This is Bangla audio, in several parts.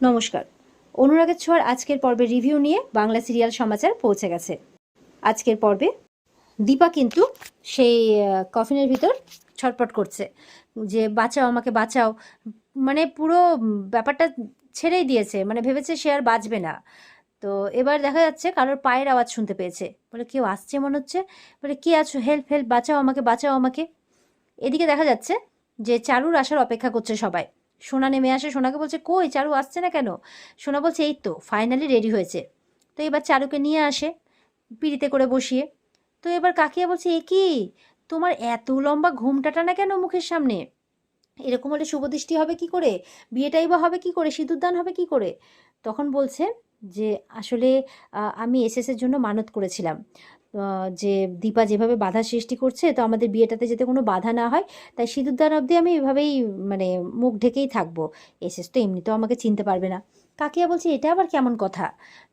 নমস্কার। অনুরাগের ছোঁয়ার আজকের পর্বের রিভিউ নিয়ে বাংলা সিরিয়াল সমাচার পৌঁছে গেছে। আজকের পর্বে দীপা কিন্তু সেই কফিনের ভিতর ছটপট করছে যে, বাঁচাও আমাকে, বাঁচাও। মানে পুরো ব্যাপারটা ছেড়েই দিয়েছে। মানে ভেবেছে সে আর বাঁচবে না। তো এবার দেখা যাচ্ছে কারোর পায়ের আওয়াজ শুনতে পেয়েছে। বলে, কেউ আসছে মনে হচ্ছে? বলে, কে আছো? হেল্প হেল্প বাঁচাও আমাকে বাঁচাও আমাকে। এদিকে দেখা যাচ্ছে যে, চারুর আসার অপেক্ষা করছে সবাই। সোনা নেমে আসে, সোনাকে বলছে, কই, চারু আসছে না কেন? সোনা বলছে, এই তো ফাইনালি রেডি হয়েছে। তো এবার চারুকে নিয়ে আসে, পিড়িতে করে বসিয়ে। তো এবার কাকিয়া বলছে, এ কি? তোমার এত লম্বা ঘুমটাটা না কেন মুখের সামনে? এরকম হলে শুভদৃষ্টি হবে কি করে? বিয়েটাই বা হবে কি করে? সিঁদুরদান হবে কি করে? তখন বলছে যে, আসলে আমি এসএসের জন্য মানত করেছিলাম। যে দীপা যেভাবে বাধা সৃষ্টি করছে, তো আমাদের বিয়েটাতে যাতে কোনো বাধা না হয়, তাই সিঁদুরদান অবধি আমি এভাবেই মানে মুখ ঢেকেই থাকব। এসএস তো এমনিতেও আমাকে চিনতে পারবে না। কাকিয়া বলছে, এটা আবার কেমন কথা?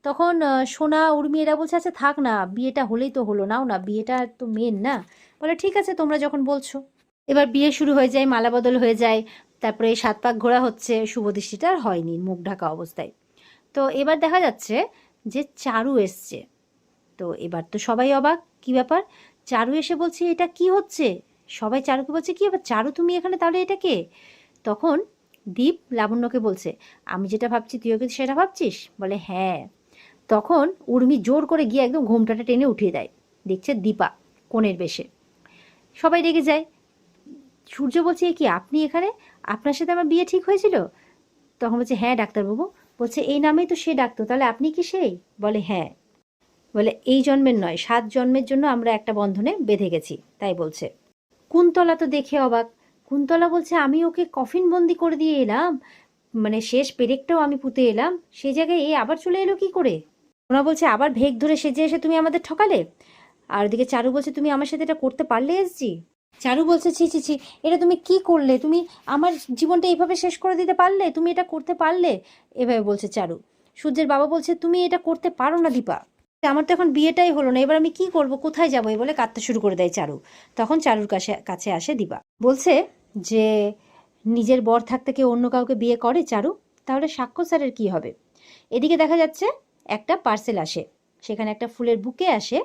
তখন সোনা, উর্মি এরা বলছে আচ্ছা থাক না, বিয়েটা হলেই তো হলো, নাও না, বিয়েটা তো মেন না? বলে, ঠিক আছে, তোমরা যখন বলছো। এবার বিয়ে শুরু হয়ে যায়, মালা বদল হয়ে যায়, তারপরে সাত পাক ঘোরা হচ্ছে শুভদৃষ্টিটা আর হয়নি মুখ ঢাকা অবস্থায়। তো এবার দেখা যাচ্ছে যে চারু এসছে। তো এবার তো সবাই অবাক, কি ব্যাপার? চারু এসে বলছে, এটা কি হচ্ছে? সবাই চারুকে বলছে, কি ব্যাপার? চারু, তুমি এখানে? তাহলে এটা কে? তখন দীপ লাবণ্যকে বলছে, আমি যেটা ভাবছি, তুইও কি সেটা ভাবছিস? বলে হ্যাঁ। তখন উর্মি জোর করে গিয়ে একদম ঘোমটাটা টেনে উঠিয়ে দেয়। দেখছে দীপা কোণের বেশে। সবাই রেগে যায়। সূর্য বলছে, "এ কি, আপনি এখানে? আপনার সাথে আমার বিয়ে ঠিক হয়েছিল? তখন বলছে হ্যাঁ ডাক্তারবাবু। বলছে, এই নামেই তো সে ডাকতো, তাহলে আপনি কি সেই? বলে হ্যাঁ। বলে, এই জন্মের নয়, সাত জন্মের জন্য আমরা একটা বন্ধনে বেঁধে গেছি। তাই বলছে। কুন্তলা তো দেখে অবাক। কুন্তলা বলছে, আমি ওকে কফিন বন্দি করে দিয়ে এলাম। মানে শেষ পেরেকটাও আমি পুঁতে এলাম। সে জায়গায় এ আবার চলে এলো কি করে? ওনা বলছে, আবার ভেগ ধরে সেজে এসে তুমি আমাদের ঠকালে? আর ওদিকে চারু বলছে, তুমি আমার সাথে এটা করতে পারলে এসজি চারু বলছে, ছি ছি ছি, এটা তুমি কি করলে? তুমি আমার জীবনটা এইভাবে শেষ করে দিতে পারলে? তুমি এটা করতে পারলে? এভাবে বলছে চারু। সূর্যের বাবা বলছে, তুমি এটা করতে পারো না, দীপা। আমার তো এখন বিয়েটাই হলো না, এবার আমি কি করব, কোথায় যাব? এই বলে কাঁদতে শুরু করে দেয় চারু। তখন চারুর কাছে কাছে আসে দিবা। বলছে যে, নিজের বর থাকতে কেউ অন্য কাউকে বিয়ে করে চারু? তাহলে সাক্ষ্য স্যারের কী হবে? এদিকে দেখা যাচ্ছে একটা পার্সেল আসে। সেখানে একটা ফুলের বুকে আসে।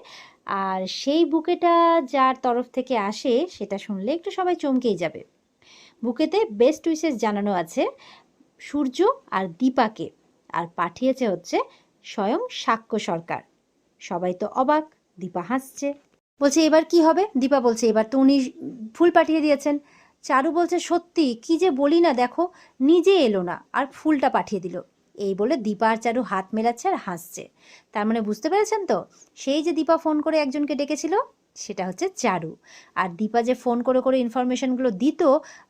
আর সেই বুকেটা যার তরফ থেকে আসে, সেটা শুনলে একটু সবাই চমকেই যাবে। বুকেতে বেস্ট উইসেস জানানো আছে সূর্য আর দীপাকে। আর পাঠিয়েছে হচ্ছে স্বয়ং সাক্ষ্য সরকার। সবাই তো অবাক, দীপা হাসছে। বলছে, এবার কি হবে? দীপা বলছে, এবার তো উনি ফুল পাঠিয়ে দিয়েছেন। চারু বলছে, সত্যি, কি যে বলি না, দেখো, নিজে এলো না, আর ফুলটা পাঠিয়ে দিল। এই বলে দীপা আর চারু হাত মেলাচ্ছে আর হাসছে। তার মানে বুঝতে পেরেছেন তো? সেই যে দীপা ফোন করে একজনকে ডেকেছিল, সেটা হচ্ছে চারু। আর দীপা যে ফোন করে করে ইনফরমেশনগুলো দিত,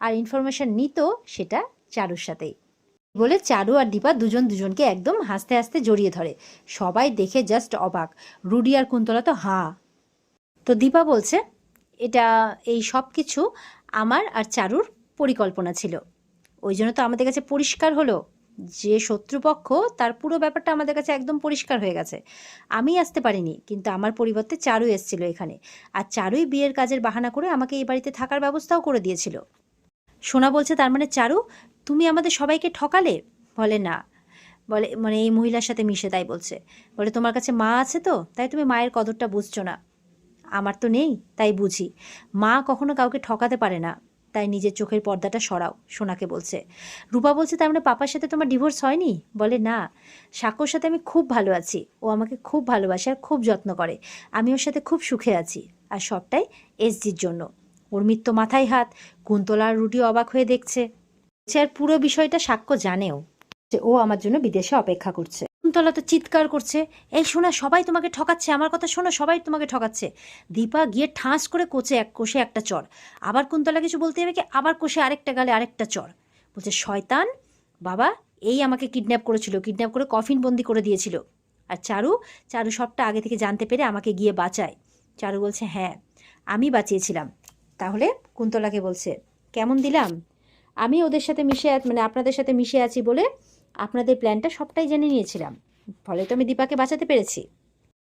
আর ইনফরমেশন নিত, সেটা চারুর সাথেই। বলে চারু আর দীপা দুজন দুজনকে একদম হাসতে হাসতে জড়িয়ে ধরে। সবাই দেখে জাস্ট অবাক। রুডি আর কুন্তলা তো হা। তো দীপা বলছে, এটা এই সব কিছু আমার আর চারুর পরিকল্পনা ছিল। ওই জন্য তো আমাদের কাছে পরিষ্কার হলো। যে শত্রুপক্ষ, তার পুরো ব্যাপারটা আমাদের কাছে একদম পরিষ্কার হয়ে গেছে। আমি আসতে পারিনি, কিন্তু আমার পরিবর্তে চারু এসেছিল এখানে। আর চারুই বিয়ের কাজের বাহানা করে আমাকে এই বাড়িতে থাকার ব্যবস্থাও করে দিয়েছিল। সোনা বলছে, তার মানে চারু, তুমি আমাদের সবাইকে ঠকালে? বলে, না। বলে মানে এই মহিলার সাথে মিশে, তাই বলছে। বলে, তোমার কাছে মা আছে তো, তাই তুমি মায়ের কদরটা বুঝছ না। আমার তো নেই, তাই বুঝি। মা কখনো কাউকে ঠকাতে পারে না, তাই নিজের চোখের পর্দাটা সরাও, সোনাকে বলছে। রূপা বলছে, তার মানে পাপার সাথে তোমার ডিভোর্স হয়নি? বলে, না। সাক্ষর সাথে আমি খুব ভালো আছি। ও আমাকে খুব ভালোবাসে আর খুব যত্ন করে। আমি ওর সাথে খুব সুখে আছি, আর সবটাই এসজির জন্য। ওর মৃত্যু মাথায় হাত কুন্তলার রুটি অবাক হয়ে দেখছে। সে আর পুরো বিষয়টা সাক্ষ্য জানেও। যে ও আমার জন্য বিদেশে অপেক্ষা করছে। কুন্তলা তো চিৎকার করছে, এই শোনা সবাই তোমাকে ঠকাচ্ছে, আমার কথা শোনো, সবাই তোমাকে ঠকাচ্ছে। দীপা গিয়ে ঠাঁস করে কোচে এক কোষে একটা চর। আবার কুন্তলা কিছু বলতে হবে কি? আবার কোষে আরেকটা গালে আরেকটা চর। বলছে, শয়তান, বাবা, এই আমাকে কিডন্যাপ করেছিল, কিডন্যাপ করে কফিন বন্দি করে দিয়েছিল। আর চারু চারু সবটা আগে থেকে জানতে পেরে আমাকে গিয়ে বাঁচায়। চারু বলছে হ্যাঁ আমি বাঁচিয়েছিলাম। তাহলে কুন্তলাকে বলছে, কেমন দিলাম? আমি ওদের সাথে মিশে মানে আপনাদের সাথে মিশে আছি বলে আপনাদের প্ল্যানটা সবটাই জেনে নিয়েছিলাম। ফলে তো আমি দীপাকে বাঁচাতে পেরেছি।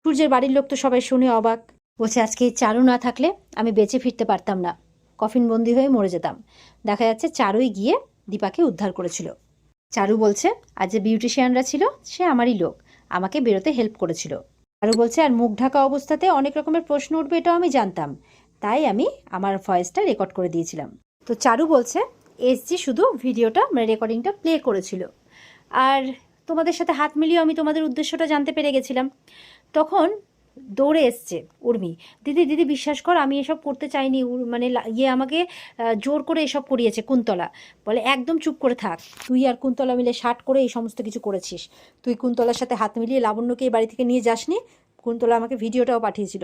সূর্যের বাড়ির লোক তো সবাই শুনে অবাক। বলছে, আজকে চারু না থাকলে আমি বেঁচে ফিরতে পারতাম না। কফিন বন্দি হয়ে মরে যেতাম। দেখা যাচ্ছে চারুই গিয়ে দীপাকে উদ্ধার করেছিল। চারু বলছে আর যে বিউটিশিয়ানরা ছিল, সে আমারই লোক। আমাকে বেরোতে হেল্প করেছিল। চারু বলছে, আর মুখ ঢাকা অবস্থাতে অনেক রকমের প্রশ্ন উঠবে এটাও আমি জানতাম। তাই আমি আমার ভয়েসটা রেকর্ড করে দিয়েছিলাম। তো চারু বলছে এসজি শুধু ভিডিওটা মানে রেকর্ডিংটা প্লে করেছিল। আর তোমাদের সাথে হাত মিলিয়ে আমি তোমাদের উদ্দেশ্যটা জানতে পেরে গেছিলাম। তখন দৌড়ে এসছে উর্মি, দিদি দিদি, বিশ্বাস কর, আমি এসব করতে চাইনি। মানে ইয়ে আমাকে জোর করে এসব করিয়েছে কুন্তলা। বলে, একদম চুপ করে থাক। তুই আর কুন্তলা মিলে শার্ট করে এই সমস্ত কিছু করেছিস। তুই কুন্তলার সাথে হাত মিলিয়ে লাবণ্যকে এই বাড়ি থেকে নিয়ে যাসনি। কুন্তলা আমাকে ভিডিওটাও পাঠিয়েছিল।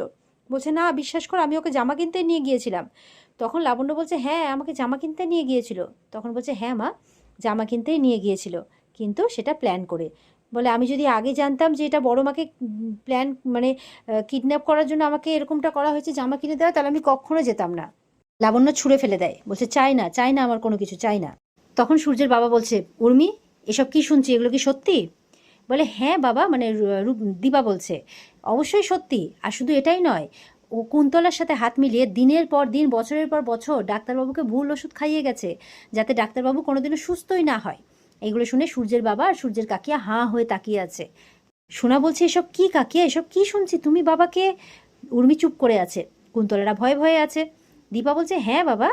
বলছে, না, বিশ্বাস কর, আমি ওকে জামা কিনতে নিয়ে গিয়েছিলাম। তখন লাবণ্য বলছে হ্যাঁ আমাকে জামা কিনতে নিয়ে গিয়েছিল। তখন বলছে হ্যাঁ মা, জামা কিনতেই নিয়ে গিয়েছিল, কিন্তু সেটা প্ল্যান করে। বলে, আমি যদি আগে জানতাম যে এটা বড় মাকে প্ল্যান মানে কিডন্যাপ করার জন্য আমাকে এরকমটা করা হয়েছে, জামা কিনে দেওয়া, তাহলে আমি কখনো যেতাম না। লাবণ্য ছুঁড়ে ফেলে দেয়, বলছে, চাই না চাই না, আমার কোনো কিছু, চাই না। তখন সূর্যের বাবা বলছে, উর্মি, এসব কি শুনছি? এগুলো কি সত্যি? বলে হ্যাঁ বাবা মানে দিবা বলছে। অবশ্যই সত্যি, আর শুধু এটাই নয়, ও কুন্তলার সাথে হাত মিলিয়ে দিনের পর দিন, বছরের পর বছর ডাক্তারবাবুকে ভুল ওষুধ খাইয়ে গেছে, যাতে ডাক্তারবাবু কোনোদিনও সুস্থই না হয়। এইগুলো শুনে সূর্যের বাবা আর সূর্যের কাকিয়া হাঁ হয়ে তাকিয়ে আছে। শোনা বলছে, এসব কি কাকিয়া, এসব কি শুনছি? তুমি বাবাকে উর্মি চুপ করে আছে। কুন্তলারা ভয়ে ভয়ে আছে। দীপা বলছে হ্যাঁ বাবা।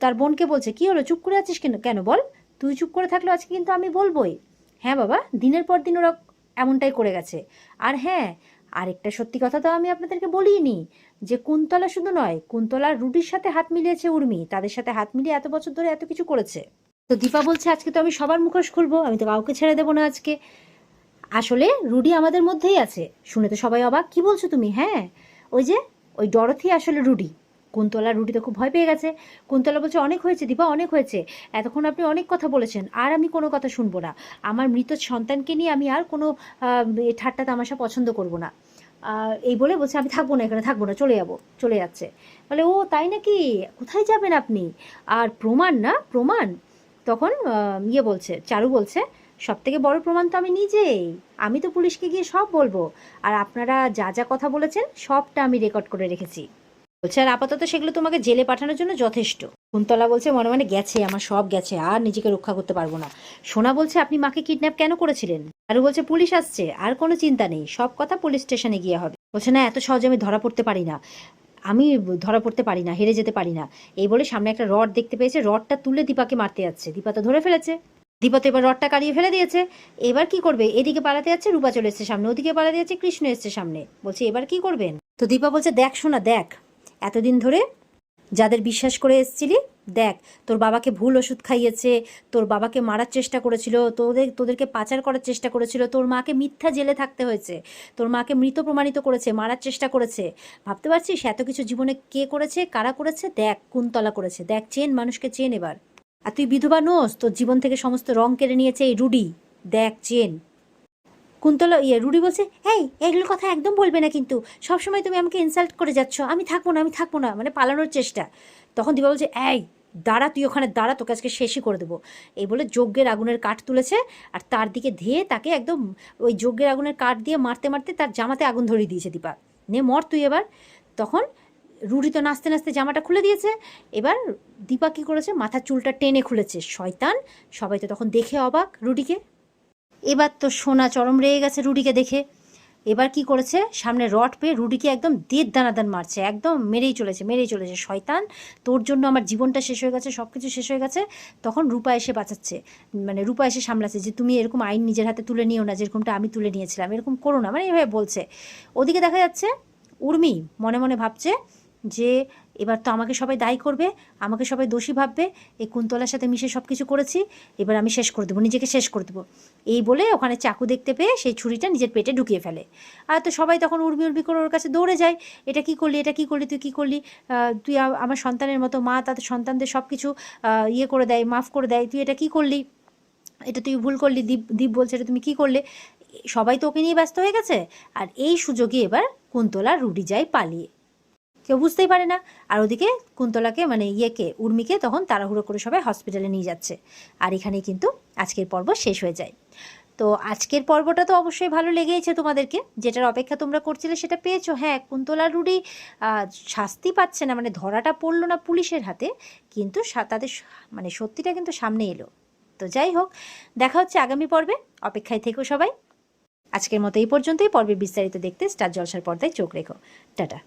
তার বোনকে বলছে, কি হলো? চুপ করে আছিস কেন? কেন বল? তুই চুপ করে থাকলে আজকে কিন্তু আমি বলবোই। হ্যাঁ বাবা, দিনের পর দিন ওরা এমনটাই করে গেছে। আর হ্যাঁ আরেকটা সত্যি কথা তো আমি আপনাদেরকে বলিনি যে কুন্তলা শুধু নয়, কুন্তলা রুডির সাথে হাত মিলিয়েছে উর্মি, তাদের সাথে হাত মিলিয়ে এত বছর ধরে এত কিছু করেছে। তো দীপা বলছে, আজকে তো আমি সবার মুখোশ খুলবো, আমি তো কাউকে ছেড়ে দেবো না আজকে। আসলে রুডি আমাদের মধ্যেই আছে, শুনে তো সবাই অবাক। কি বলছো তুমি? হ্যাঁ ওই যে, ওই ডরথি আসলে রুডি। কুন্তলা রুডি তো খুব ভয় পেয়ে গেছে। কুন্তলা বলছে, অনেক হয়েছে দীপা, অনেক হয়েছে। এতক্ষণ আপনি অনেক কথা বলেছেন, আর আমি কোনো কথা শুনব না। আমার মৃত সন্তানকে নিয়ে আমি আর কোনো ঠাট্টা তামাশা পছন্দ করব না। এই বলে বলছে, আমি থাকব না এখানে, থাকব না, চলে যাব, চলে যাচ্ছে। বলে, ও, তাই নাকি? কোথায় যাবেন আপনি? আর প্রমাণ না, প্রমাণ? তখন ইয়ে বলছে, চারু বলছে সব থেকে বড় প্রমাণ তো আমি নিজেই। আমি তো পুলিশকে গিয়ে সব বলব। আর আপনারা যা যা কথা বলেছেন, সবটা আমি রেকর্ড করে রেখেছি। বলছে, আর আপাতত সেগুলো তোমাকে জেলে পাঠানোর জন্য যথেষ্ট। কুন্তলা বলছে, মনে মনে গেছে, আমার সব গেছে, আর নিজেকে রক্ষা করতে পারব না। সোনা বলছে, আপনি মাকে কিডন্যাপ কেন করেছিলেন? আর বলছে, পুলিশ আসছে, আর কোনো চিন্তা নেই, সব কথা পুলিশ স্টেশনে গিয়ে হবে। বলছে, না, এত সহজে আমি ধরা পড়তে পারি না। আমি ধরা পড়তে পারি না, হেরে যেতে পারি না। এই বলে সামনে একটা রড দেখতে পেয়েছে, রডটা তুলে দীপাকে মারতে যাচ্ছে। দীপা তো ধরে ফেলেছে। দীপা তো এবার রডটা কাড়িয়ে ফেলে দিয়েছে। এবার কি করবে? এদিকে পালাতে যাচ্ছে, রূপা চলে এসছে সামনে। ওদিকে পালাতে যাচ্ছে, কৃষ্ণ এসছে সামনে। বলছে, এবার কি করবেন? তো দীপা বলছে, দেখ শোনা দেখ এতদিন ধরে যাদের বিশ্বাস করে এসছিলি, দেখ, তোর বাবাকে ভুল ওষুধ খাইয়েছে, তোর বাবাকে মারার চেষ্টা করেছিল, তোদের, তোদেরকে পাচার করার চেষ্টা করেছিল, তোর মাকে মিথ্যা জেলে থাকতে হয়েছে, তোর মাকে মৃত প্রমাণিত করেছে, মারার চেষ্টা করেছে। ভাবতে পারছিস এত কিছু জীবনে কে করেছে, কারা করেছে? দেখ, কুন্তলা করেছে। দেখ, চেন মানুষকে চেন এবার। আর তুই বিধবা নোস, তোর জীবন থেকে সমস্ত রং কেড়ে নিয়েছে এই রুডি। দেখ, চেন। কুন্তলা ইয়ে রুডি বলছে, এই এগুলো কথা একদম বলবে না কিন্তু। সবসময় তুমি আমাকে ইনসাল্ট করে যাচ্ছ। আমি থাকব না, আমি থাকব না। মানে পালানোর চেষ্টা। তখন দিবা বলছে, এই, দাঁড়া, তুই ওখানে দাঁড়া, তোকে আজকে শেষই করে দেবো। এই বলে যজ্ঞের আগুনের কাঠ তুলেছে আর তার দিকে ধেয়ে তাকে একদম ওই যজ্ঞের আগুনের কাঠ দিয়ে মারতে মারতে তার জামাতে আগুন ধরিয়ে দিয়েছে দীপা। নে, মর তুই এবার। তখন রুডি তো নাচতে নাচতে জামাটা খুলে দিয়েছে। এবার দীপা কী করেছে? মাথার চুলটা টেনে খুলেছে। শয়তান! সবাই তো তখন দেখে অবাক রুডিকে। এবার তো সোনা চরম রেগে গেছে রুডিকে দেখে। এবার কি করেছে? সামনে রড পেয়ে রুডিকে একদম দেড় দানাদান মারছে। একদম মেরেই চলেছে মেরেই চলেছে। শয়তান, তোর জন্য আমার জীবনটা শেষ হয়ে গেছে সব কিছু শেষ হয়ে গেছে। তখন রূপা এসে বাঁচাচ্ছে। মানে রূপা এসে সামলাচ্ছে যে, তুমি এরকম আইন নিজের হাতে তুলে নিও না যেরকমটা আমি তুলে নিয়েছিলাম। এরকম করো না। মানে এভাবে বলছে। ওদিকে দেখা যাচ্ছে, উর্মি মনে মনে ভাবছে যে এবার তো আমাকে সবাই দায়ী করবে, আমাকে সবাই দোষী ভাববে, এই কুন্তলার সাথে মিশে সব কিছু করেছি, এবার আমি শেষ করে দেবো, নিজেকে শেষ করে দেবো। এই বলে ওখানে চাকু দেখতে পেয়ে সেই ছুরিটা নিজের পেটে ঢুকিয়ে ফেলে। আর তো সবাই তখন উর্মি উর্মি করে ওর কাছে দৌড়ে যায়, এটা কি করলি, এটা কি করলি, তুই কি করলি তুই আমার সন্তানের মতো, মা তাদের সন্তানদের সব কিছু ইয়ে করে দেয়, মাফ করে দেয়, তুই এটা কি করলি, এটা তুই ভুল করলি, দীপ দীপ বলছে এটা তুমি কি করলে সবাই তো ওকে নিয়ে ব্যস্ত হয়ে গেছে। আর এই সুযোগে এবার কুন্তলা রুডি যায় পালিয়ে। কেউ বুঝতেই পারে না। আর ওদিকে কুন্তলাকে মানে ইয়েকে, উর্মিকে তখন তাড়াহুড়ো করে সবাই হসপিটালে নিয়ে যাচ্ছে। আর এখানেই কিন্তু আজকের পর্ব শেষ হয়ে যায়। তো আজকের পর্বটা তো অবশ্যই ভালো লেগেইছে তোমাদেরকে। যেটার অপেক্ষা তোমরা করছিলে সেটা পেয়েছ। হ্যাঁ কুন্তলা রুডি শাস্তি পাচ্ছে না মানে ধরাটা পড়ল না পুলিশের হাতে, কিন্তু তাদের মানে সত্যিটা কিন্তু সামনে এলো। তো যাই হোক, দেখা হচ্ছে আগামী পর্বে। অপেক্ষায় থেকো সবাই। আজকের মতো এই পর্যন্তই। পর্বের বিস্তারিত দেখতে স্টার জলসার পর্দায় চোখ রেখো। টাটা।